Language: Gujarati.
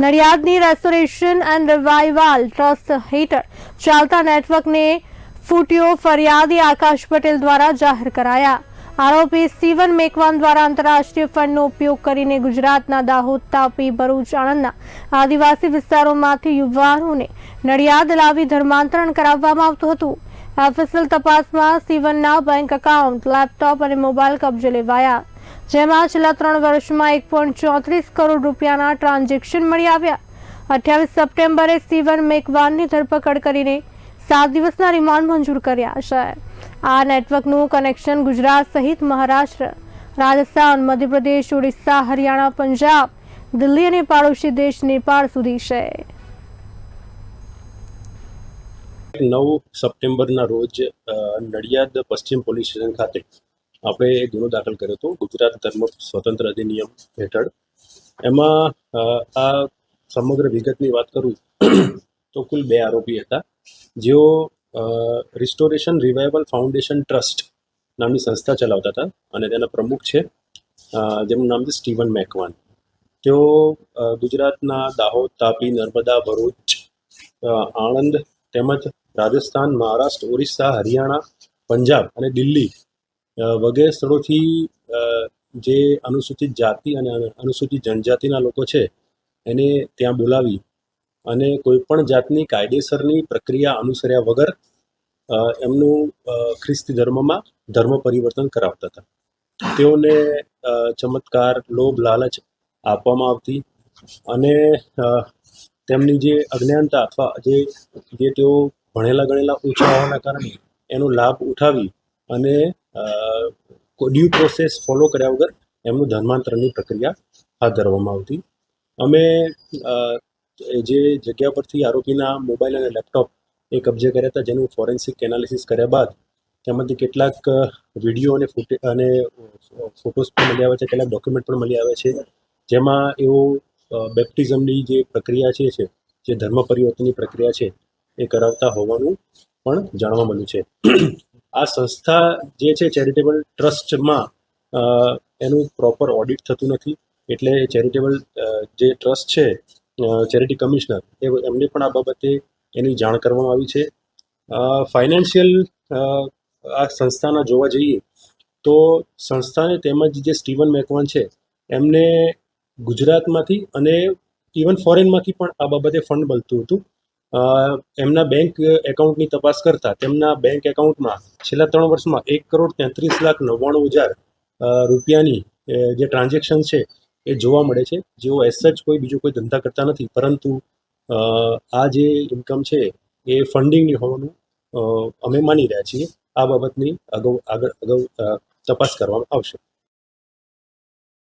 નડિયાદની રેસ્ટોરેશન એન્ડ રિવાઇવલ ટ્રસ્ટ હેઠળ ચાલતા નેટવર્કને ફૂટ્યો ફરિયાદી આકાશ પટેલ દ્વારા જાહેર કરાયા. આરોપી સીવન મેકવાન દ્વારા આંતરરાષ્ટ્રીય ફંડનો ઉપયોગ કરીને ગુજરાતના દાહોદ, તાપી, ભરૂચ, આણંદના આદિવાસી વિસ્તારોમાંથી યુવાનોને નડિયાદ લાવી ધર્માંતરણ કરાવવામાં આવતું હતું. એફએસએલ તપાસમાં સીવનના બેંક એકાઉન્ટ, લેપટોપ અને મોબાઈલ કબજે લેવાયા. જેમાં છેલ્લા ત્રણ વર્ષમાં એક પોઈન્ટ ચોત્રીસ કરોડ રૂપિયાના ટ્રાન્ઝેક્શન મળી આવ્યા. અઠ્યાવીસ સપ્ટેમ્બરે સ્ટીવન મેકવાનની ધરપકડ કરીને સાત દિવસના રિમાન્ડ મંજૂર કર્યા છે. આ નેટવર્કનું કનેક્શન ગુજરાત સહિત મહારાષ્ટ્ર, રાજસ્થાન, મધ્યપ્રદેશ, ઓડિશા, હરિયાણા, પંજાબ, દિલ્હી અને પાડોશી દેશ નેપાળ સુધી છે. નવ સપ્ટેમ્બરના રોજ નડિયાદ પશ્ચિમ પોલીસ સ્ટેશન ખાતે આપણે ગુનો દાખલ કર્યો હતો, ગુજરાત ધર્મ સ્વતંત્ર અધિનિયમ હેઠળ. એમાં આ સમગ્ર વિગતની વાત કરું તો કુલ બે આરોપી હતા. જેઓ રિસ્ટોરેશન રિવાઇવલ ફાઉન્ડેશન ટ્રસ્ટ નામની સંસ્થા ચલાવતા હતા અને તેના પ્રમુખ છે જેમનું નામ છે સ્ટીવન મેકવાન. તેઓ ગુજરાતના દાહોદ, તાપી, નર્મદા, ભરૂચ આણંદ તેમજ રાજસ્થાન, મહારાષ્ટ્ર, ઓરિસ્સા, હરિયાણા, પંજાબ અને દિલ્હી વગેરે સ્થળોથી જે અનુસૂચિત જાતિ અને અનુસૂચિત જનજાતિના લોકો છે, એને ત્યાં બોલાવી અને કોઈપણ જાતની કાયદેસરની પ્રક્રિયા અનુસર્યા વગર એમનું ખ્રિસ્તી ધર્મમાં ધર્મ પરિવર્તન કરાવતા હતા. તેઓને ચમત્કાર, લોભ, લાલચ આપવામાં આવતી અને તેમની જે અજ્ઞાનતા અથવા જે જે તેઓ ભણેલા ગણેલા ઓછા હોવાના કારણે એનો લાભ ઉઠાવી અને ડ્યુ પ્રોસેસ ફોલો કર્યા વગર એમનું ધર્માંતરણની પ્રક્રિયા હાથ ધરવામાં આવતી. અમે જે જગ્યા પરથી આરોપીના મોબાઈલ અને લેપટોપ એ કબજે કર્યા હતા, જેનું ફોરેન્સિક એનાલિસિસ કર્યા બાદ તેમાંથી કેટલાક વીડિયો અને ફૂટે, અને ફોટોસ પણ મળી આવે છે, કેટલાક ડોક્યુમેન્ટ પણ મળી આવે છે, જેમાં એઓ બેપ્ટિઝમની જે પ્રક્રિયા છે, જે ધર્મ પરિવર્તનની પ્રક્રિયા છે, એ કરાવતા હોવાનું પણ જાણવા મળ્યું છે. આ સંસ્થા જે છે ચેરિટેબલ ટ્રસ્ટમાં એનું પ્રોપર ઓડિટ થતું નથી. એટલે ચેરિટેબલ જે ટ્રસ્ટ છે ચેરિટી કમિશનર, એ એમને પણ આ બાબતે એની જાણ કરવામાં આવી છે. ફાઇનાન્શિયલ આ સંસ્થાના જોવા જઈએ તો સંસ્થાને તેમજ જે સ્ટીવન મેકવાન છે, એમને ગુજરાતમાંથી અને ઇવન ફોરેનમાંથી પણ આ બાબતે ફંડ મળતું હતું. એમના બેંક એકાઉન્ટની તપાસ કરતા તેમના બેંક એકાઉન્ટમાં છેલ્લા ત્રણ વર્ષમાં એક કરોડ તેત્રીસ લાખ નવ્વાણું હજાર રૂપિયાની જે ટ્રાન્ઝેક્શન છે, એ જોવા મળે છે. જેઓ એસ સચ કોઈ બીજો કોઈ ધંધા કરતા નથી. પરંતુ આ જે ઇન્કમ છે, એ ફંડિંગની હોવાનું અમે માની રહ્યા છીએ. આ બાબતની અગાઉ આગળ અગાઉ તપાસ કરવામાં આવશે.